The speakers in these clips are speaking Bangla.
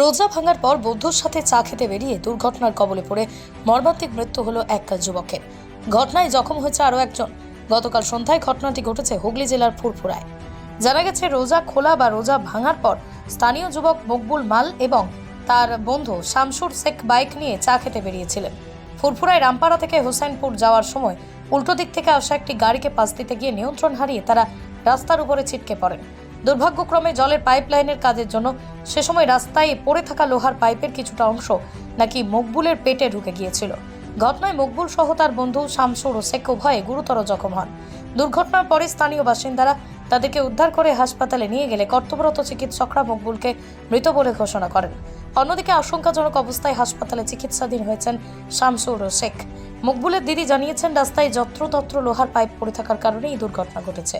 রোজা ভাঙার পর বন্ধুর সাথে চা খেতে বেরিয়ে দুর্ঘটনার কবলে পড়ে মর্মান্তিক মৃত্যু হলো এক যুবকের। ঘটনায় জখম হয়েছে আরও একজন। গতকাল সন্ধ্যায় ঘটনাটি ঘটেছে হুগলি জেলার ফুরফুরায়। জানা গেছে, রোজা খোলা বা রোজা ভাঙার পর স্থানীয় যুবক মকবুল মাল এবং তার বন্ধু শামসুর শেখ বাইক নিয়ে চা খেতে বেরিয়েছিলেন। ফুরফুরায় রামপাড়া থেকে হোসেনপুর যাওয়ার সময় উল্টো দিক থেকে আসা একটি গাড়িকে পাশ দিতে গিয়ে নিয়ন্ত্রণ হারিয়ে তারা রাস্তার উপরে ছিটকে পড়েন। দুর্ভাগ্যক্রমে জলের পাইপলাইনের কাজের জন্য সে সময় রাস্তায় পড়ে থাকা লোহার পাইপের কিছুটা অংশ নাকি মকবুলের পেটে ঢুকে গিয়েছিল। ঘটনায় মকবুল সহ তার বন্ধু শামসুর শেখ উভয়ে গুরুতর জখম হন। দুর্ঘটনার পরে স্থানীয় বাসিন্দারা তাদেরকে উদ্ধার করে হাসপাতালে নিয়ে গেলে কর্তব্যরত চিকিৎসকরা মকবুলকে মৃত বলে ঘোষণা করেন। অন্যদিকে আশঙ্কাজনক অবস্থায় হাসপাতালে চিকিৎসাধীন হয়েছেন শামসুর ও শেখ। মকবুলের দিদি জানিয়েছেন, রাস্তায় যত্রতত্র লোহার পাইপ পড়ে থাকার কারণে এই দুর্ঘটনা ঘটেছে।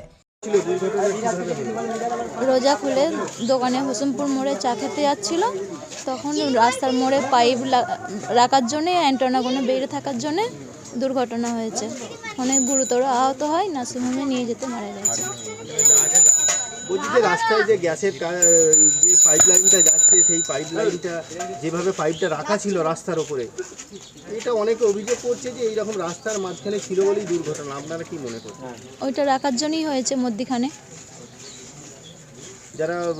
রোজা খুলে দোকানে হোসেনপুর মোড়ে চা খেতে যাচ্ছিল। তখন রাস্তার মোড়ে পাইপ রাখার জন্যে অ্যান্টনাগুলো বেড়ে থাকার জন্যে দুর্ঘটনা হয়েছে। অনেক গুরুতর আহত হয় নার্সিংহোমে নিয়ে যেতে মারা গেছে। রাস্তায় যে গ্যাসের কা- যে পাইপ লাইনটা যাচ্ছে সেই পাইপ লাইনটা যেভাবে পাইপটা রাখা ছিল রাস্তার ওপরে এটা অনেকে অভিযোগ করছে যে এইরকম রাস্তার মাঝখানে ছিল বলেই দুর্ঘটনা। আপনারা কি মনে করছেন? ওইটা রাখার জন্যই হয়েছে মধ্যিখানে। যারা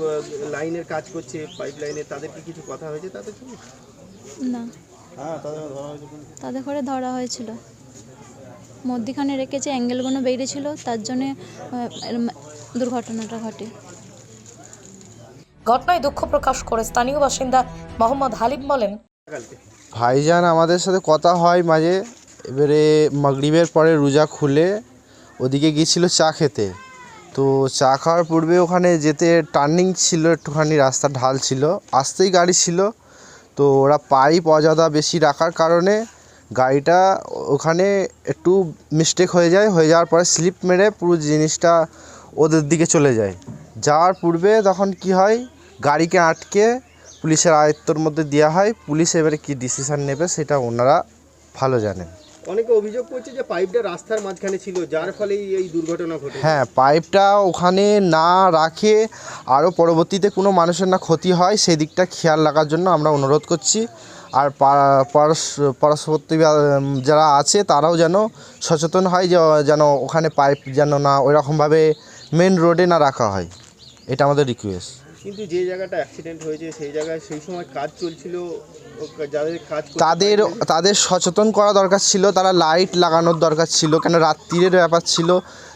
লাইনের কাজ করছে পাইপ লাইনের তাদেরকে কিছু কথা হয়েছে তাদের সঙ্গে না। তাদের করে ধরা হয়েছিল। মধ্যিখানে রেখেছে অ্যাঙ্গেলগুলো বেরিয়েছিল তার জন্যে দুর্ঘটনাটা ঘটে। ঘটনায় দুঃখ প্রকাশ করে স্থানীয় বাসিন্দা মোহাম্মদ হালিম বলেন, ভাইজান, আমাদের সাথে কথা হয় মাঝে। এবারে মাগরিবের পরে রোজা খুলে ওদিকে গিয়েছিল চা খেতে। তো চা খাওয়ার পূর্বে ওখানে যেতে টার্নিং ছিল, একটুখানি রাস্তা ঢাল ছিল। আসতেই গাড়ি ছিল। তো ওরা পাইপ অজাদা বেশি রাখার কারণে গাড়িটা ওখানে একটু মিস্টেক হয়ে যায়। হয়ে যাওয়ার পরে স্লিপ মেরে পুরো জিনিসটা ওদের দিকে চলে যায়। যাওয়ার পূর্বে তখন কি হয় গাড়িকে আটকে পুলিশের আয়ত্তর মধ্যে দেওয়া হয়। পুলিশ এবারে কি ডিসিশন নেবে সেটা ওনারা ভালো জানেন। অনেকে অভিযোগ করছে যে পাইপটা রাস্তার মাঝখানে ছিল যার ফলে এই দুর্ঘটনা ঘটে হ্যাঁ পাইপটা ওখানে না রাখে আরও পরবর্তীতে কোনো মানুষের না ক্ষতি হয় সেই দিকটা খেয়াল রাখার জন্য আমরা অনুরোধ করছি। আর পা- পারস- পার্শ্ববর্তী বা- যারা আছে তারাও যেন সচেতন হয় যে যেন ওখানে পাইপ যেন না ওইরকমভাবে মেন রোডে না রাখা হয়। এটা আমাদের রিকোয়েস্ট কিন্তু যে জায়গাটা অ্যাক্সিডেন্ট হয়েছে সেই জায়গায় সেই সময় কাজ চলছিল যাদের কাজ তাদের তাদের সচেতন করা দরকার ছিল তারা লাইট লাগানোর দরকার ছিল কেন রাত্রিরের ব্যাপার ছিল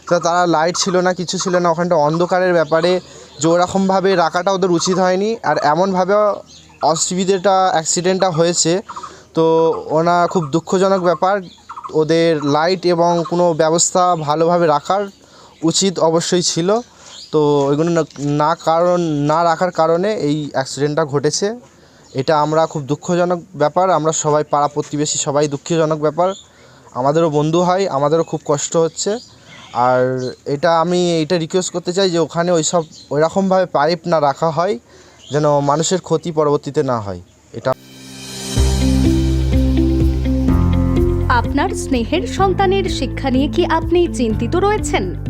তো তারা লাইট ছিল না কিছু ছিল না ওখানটা অন্ধকারের ব্যাপারে যে ওরকমভাবে রাখাটা ওদের উচিত হয়নি আর এমনভাবে অসুবিধেটা অ্যাক্সিডেন্টটা হয়েছে তো ওনা খুব দুঃখজনক ব্যাপার ওদের লাইট এবং কোনো ব্যবস্থা ভালোভাবে রাখার উচিত অবশ্যই ছিল। তো না- না কারণ না রাখার কারণে এই অ্যাক্সিডেন্টটা ঘটেছে। এটা আমরা খুব দুঃখজনক ব্যাপার। আমরা সবাই পাড়া প্রতিবেশী, সবাই দুঃখজনক ব্যাপার। আমাদেরও বন্ধু হয়, আমাদেরও খুব কষ্ট হচ্ছে। আর এটা আমি এটা রিকোয়েস্ট করতে চাই যে ওখানে ওই সব ওইরকমভাবে পাইপ না রাখা হয়, যেন মানুষের ক্ষতি পরবর্তীতে না হয়। এটা আপনার স্নেহের সন্তানের শিক্ষা নিয়ে কি আপনি চিন্তিত রয়েছেন?